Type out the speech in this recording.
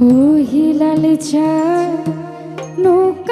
ও Hilal চা নৌকার